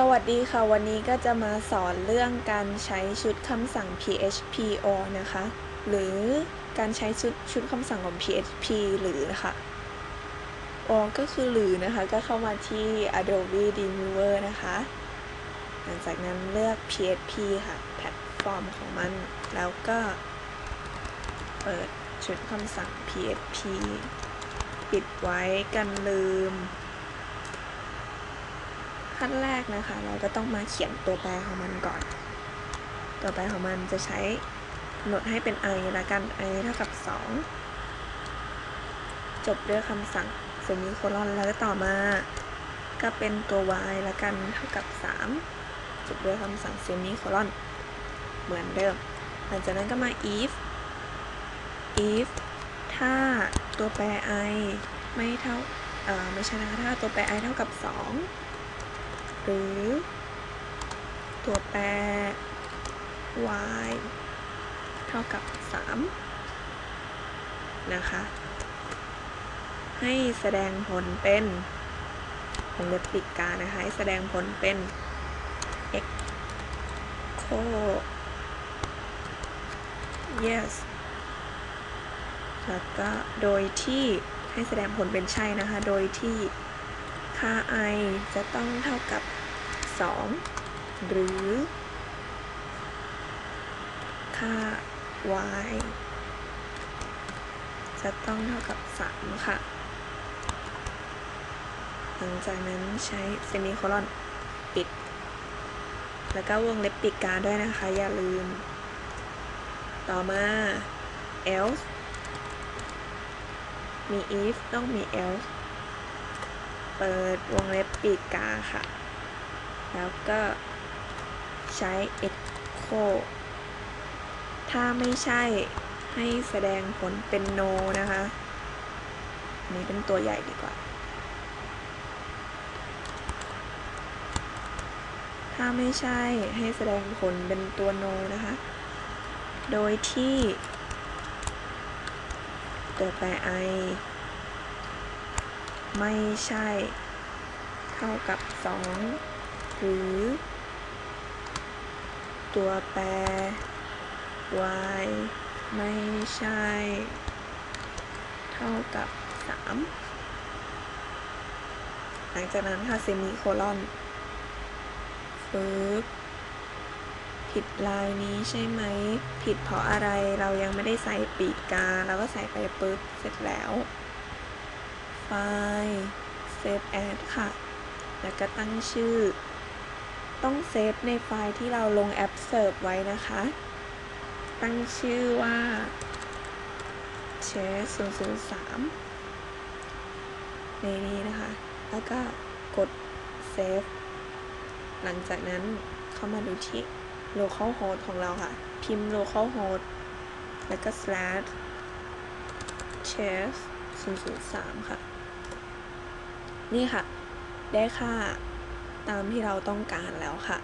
สวัสดีค่ะ วันนี้ก็จะมาสอนเรื่องการใช้ชุดคำสั่ง PHP or นะคะ หรือการใช้ชุดชุดคำสั่งของ PHP หรือนะคะ or ก็คือหรือนะคะ ก็เข้ามาที่ Adobe Dreamweaver นะคะ หลังจากนั้นเลือก PHP ค่ะ แพลตฟอร์มของมัน แล้วก็เปิดชุดคำสั่ง PHP ปิดไว้กันลืม ขั้นแรกนะคะ เราก็ต้องมาเขียนตัวแปรของมันก่อน ตัวแปรของมันจะใช้โนดให้เป็น i ละกัน i เท่ากับ 2 จบด้วยคำสั่งเซมิโคลอนแล้วก็ต่อมา ก็เป็นตัว y ละกันเท่ากับ 3 จบด้วยคำสั่งเซมิโคลอนเหมือนเดิม หลังจากนั้นก็มา if if ถ้าตัวแปร i ไม่เท่า เอ่อ ไม่ใช่นะคะถ้าตัวแปร i เท่ากับ 2 หรือ ตัวแปร y เท่ากับ 3 นะคะให้แสดงผลเป็นวงเล็บปิดการนะคะ ให้แสดงผลเป็น echo yes แล้วก็โดยที่ให้แสดงผลเป็นใช่นะคะ โดยที่ค่า i จะต้องเท่ากับ 2 หรือค่า y จะต้องเท่ากับ 3 ค่ะ หลังจากนั้นใช้เซมิโคลอนปิด แล้วก็วงเล็บปิดการด้วยนะคะ อย่าลืม ต่อมา else มี if ต้องมี else เปิดวงเล็บปีกกาค่ะ แล้วก็ใช้ echo ถ้าไม่ใช่ให้แสดงผลเป็น no นะคะนนี้เป็นตัวใหญ่ดีกว่า ถ้าไม่ใช่ให้แสดงผลเป็นตัว no นะคะ โดยที่ตัวแปร i ไม่ใช่เท่ากับ 2 หรือ ตัวแปร y ไม่ใช่ เท่ากับ 3 หลังจากนั้นค่ะเซมิโคลอนฟึบผิดลายนี้ใช่ไหม ผิดเพราะอะไรเรายังไม่ได้ใส่ปีกกาเราก็ใส่ไปปุ๊บ เสร็จแล้วไฟล์ save as ค่ะ แล้วก็ตั้งชื่อ ต้องเซฟในไฟล์ที่เราลงแอปเสิร์ฟไว้นะคะ ตั้งชื่อว่า chess 003 ในนี้นะคะ แล้วก็กด save หลังจากนั้นเข้ามาดูที่ localhost ของเราค่ะ พิมพ์ localhost แล้วก็ slash chess 003 ค่ะ นี่ค่ะ ได้ค่า ตามที่เราต้องการแล้วค่ะ